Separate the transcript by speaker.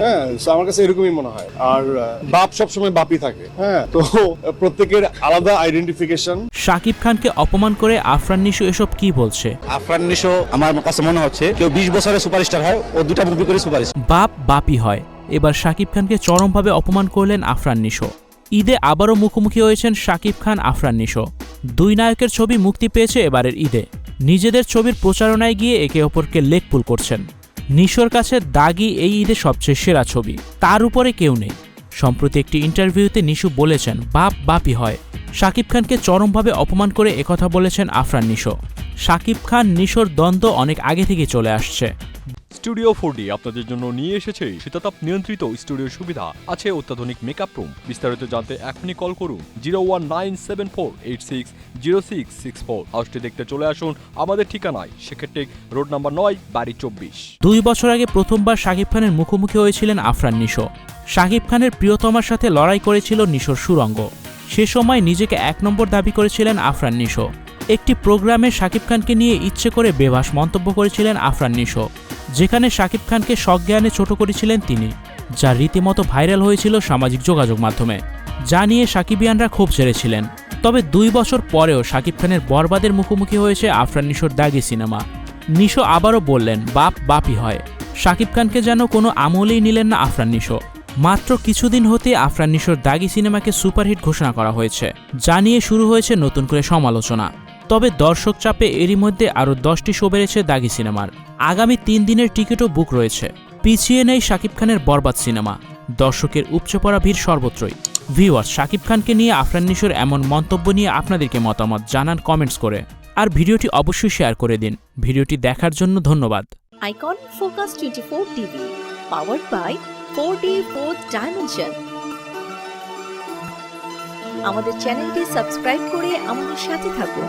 Speaker 1: হ্যাঁ আমার কাছে এরকমই মনে হয়। আর বাপ সবসময় বাপই থাকে। হ্যাঁ। তো প্রত্যেকের আলাদা আইডেন্টিফিকেশন
Speaker 2: শাকিব খানকে অপমান করে আফরান নিশো এসব কি বলছে?
Speaker 3: আফরান নিশো আমার কাছে মনে হচ্ছে কেউ বিশ বছরের সুপারস্টার হয় ও দুটা মুভি করে সুপারস্টার।
Speaker 2: বাপ বাপই হয়। এবার শাকিব খানকে চরমভাবে অপমান করলেন আফরান নিশো। ঈদে আবারও মুখোমুখি হয়েছেন শাকিব খান আফরান নিশো। দুই নায়কের ছবি মুক্তি পেয়েছে এবারের ঈদে। নিজেদের ছবির প্রচারণায় গিয়ে একে অপরকে লেকপুল করছেন। নিশোর কাছে দাগি এই ঈদে সবচেয়ে সেরা ছবি। তার উপরে কেউ নেই। সম্প্রতি একটি ইন্টারভিউতে নিশু বলেছেন, বাপ বাপি হয়। শাকিব খানকে চরমভাবে অপমান করে একথা বলেছেন আফরান নিশো। শাকিব খান নিশোর দ্বন্দ্ব অনেক আগে থেকে চলে আসছে।
Speaker 4: স্টুডিও ফোর আপনাদের জন্য নিয়ে এসেছে শীতাতাপ নিয়ন্ত্রিত স্টুডিও সুবিধা। আছে অত্যাধুনিক মেকআপ রুম বিস্তারিত জানতে এখনই কল করুন zero one nine seven four eight six zero six six four হাউসটি দেখতে চলে আসুন আমাদের ঠিকানায়। সেক্ষেত্রে রোড নাম্বার নয়, বাড়ি চব্বিশ।
Speaker 2: দুই বছর আগে প্রথমবার শাকিব খানের মুখোমুখি হয়েছিলেন আফরান নিশো। শাকিব খানের প্রিয়তমার সাথে লড়াই করেছিল নিশোর সুরঙ্গ। সে সময় নিজেকে এক নম্বর দাবি করেছিলেন আফরান নিশো। একটি প্রোগ্রামে শাকিব খানকে নিয়ে ইচ্ছে করে বেভাস মন্তব্য করেছিলেন আফরান নিশো। যেখানে শাকিব খানকে সজ্ঞানে ছোট করেছিলেন তিনি, যা রীতিমতো ভাইরাল হয়েছিল সামাজিক যোগাযোগ মাধ্যমে, যা নিয়ে সাকিবিয়ানরা ক্ষোভ ছেড়েছিলেন। তবে দুই বছর পরেও শাকিব খানের বরবাদের মুখোমুখি হয়েছে আফরান নিশোর দাগি সিনেমা। নিশো আবারও বললেন, বাপ, বাপই হয়। শাকিব খানকে যেন কোনো আমলেই নিলেন না আফরান নিশো। মাত্র কিছুদিন হতে আফরান নিশোর দাগি সিনেমাকে সুপারহিট ঘোষণা করা হয়েছে, যা নিয়ে শুরু হয়েছে নতুন করে সমালোচনা। তবে দর্শক চাপে এরই মধ্যে আরও দশটি শো বেড়েছে দাগি সিনেমার। আগামী তিন দিনের টিকিটও বুক রয়েছে। পিছিয়ে নেই শাকিব খানের বরবাদ সিনেমা। দর্শকের উপচে পড়া ভিড় সর্বত্রই। ভিউয়ার্স শাকিব খানকে নিয়ে আফরান নিশোর এমন মন্তব্য নিয়ে আপনাদেরকে মতামত জানান কমেন্টস করে। আর ভিডিওটি অবশ্যই শেয়ার করে দিন। ভিডিওটি দেখার জন্য ধন্যবাদ।
Speaker 5: Icon Focus 24 TV, powered by 4D 4th Dimension. আমাদের চ্যানেলটি সাবস্ক্রাইব করে আমাদের সাথে থাকুন।